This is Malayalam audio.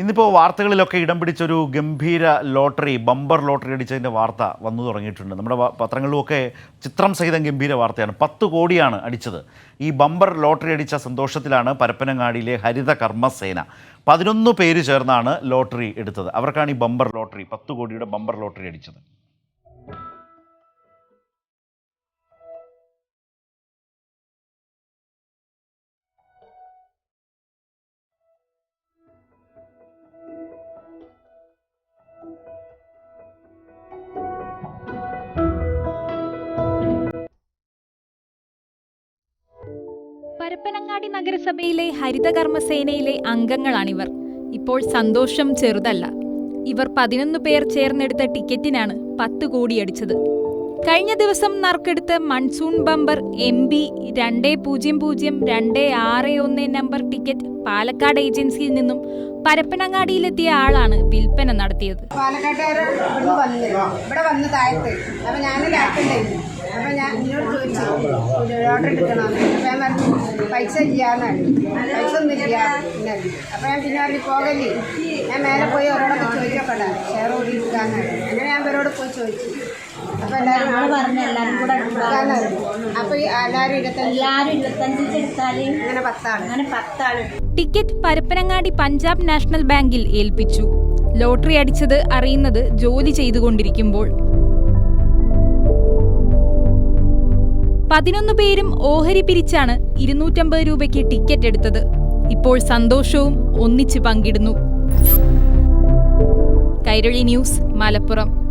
ഇന്നിപ്പോൾ വാർത്തകളിലൊക്കെ ഇടം പിടിച്ചൊരു ഗംഭീര ലോട്ടറി ബമ്പർ ലോട്ടറി അടിച്ചതിന്റെ വാർത്ത വന്നു തുടങ്ങിയിട്ടുണ്ട്. നമ്മുടെ പത്രങ്ങളിലുമൊക്കെ ചിത്രം സഹിതം ഗംഭീര വാർത്തയാണ്. പത്ത് കോടിയാണ് അടിച്ചത്. ഈ ബമ്പർ ലോട്ടറി അടിച്ച സന്തോഷത്തിലാണ് പരപ്പനങ്ങാടിയിലെ ഹരിത കർമ്മസേന. പതിനൊന്ന് പേര് ചേർന്നാണ് ലോട്ടറി എടുത്തത്. അവർക്കാണ് ഈ ബമ്പർ ലോട്ടറി പത്ത് കോടിയുടെ ബമ്പർ ലോട്ടറി അടിച്ചത്. പരപ്പനങ്ങാടി നഗരസഭയിലെ ഹരിതകർമ്മസേനയിലെ അംഗങ്ങളാണിവർ. ഇപ്പോൾ സന്തോഷം ചെറുതല്ല. ഇവർ പതിനൊന്ന് പേർ ചേർന്നെടുത്ത ടിക്കറ്റിനാണ് പത്ത് കോടി അടിച്ചത്. കഴിഞ്ഞ ദിവസം നറുക്കെടുത്ത് മൺസൂൺ ബമ്പർ എം ബി രണ്ട് പൂജ്യം പൂജ്യം രണ്ട് ആറ് ഒന്ന് നമ്പർ ടിക്കറ്റ് പാലക്കാട് ഏജൻസിയിൽ നിന്നും പരപ്പനങ്ങാടിയിലെത്തിയ ആളാണ് വിൽപ്പന നടത്തിയത്. വന്ന് ഇവിടെ വന്ന് താഴത്ത്. അപ്പൊ ഞാൻ ലാക്കുണ്ടായിരുന്നു അപ്പൊ ഞാൻ എന്നോട് ചോദിച്ചു ഓർഡർ എടുക്കണമെന്ന്. അപ്പോൾ ഞാൻ പറഞ്ഞു പൈസ ചെയ്യാമെന്നാണ് പൈസ ഒന്നും ഇല്ല. പിന്നെ അപ്പൊ ഞാൻ പിന്നെ പറഞ്ഞു പോകല്ലേ. ഞാൻ മേലെ പോയി അവരോടൊക്കെ ചോദിച്ചോക്കട്ടെ ഷെയർ കൂടി എടുക്കാമെന്നാണ് അങ്ങനെ ഞാൻ അവരോട് പോയി ചോദിച്ചു. അപ്പോൾ എല്ലാവരും പറഞ്ഞു പറഞ്ഞ എല്ലാവരും കൂടെ എടുക്കാമെന്നാണ് അപ്പോൾ എല്ലാവരും ഇരുപത്തഞ്ച് എല്ലാവരും ഇരുപത്തഞ്ചിച്ച് എടുത്താൽ അങ്ങനെ പത്താണ്. അങ്ങനെ പത്താണ്. ടിക്കറ്റ് പരപ്പനങ്ങാടി പഞ്ചാബ് നാഷണൽ ബാങ്കിൽ ഏൽപ്പിച്ചു. ലോട്ടറി അടിച്ചത് അറിയുന്നത് ജോലി ചെയ്തുകൊണ്ടിരിക്കുമ്പോൾ. പതിനൊന്ന് പേരും ഓഹരി പിരിച്ചാണ് ഇരുന്നൂറ്റമ്പത് രൂപയ്ക്ക് ടിക്കറ്റ് എടുത്തത്. ഇപ്പോൾ സന്തോഷവും ഒന്നിച്ച് പങ്കിടുന്നു. കൈരളി ന്യൂസ് മലപ്പുറം.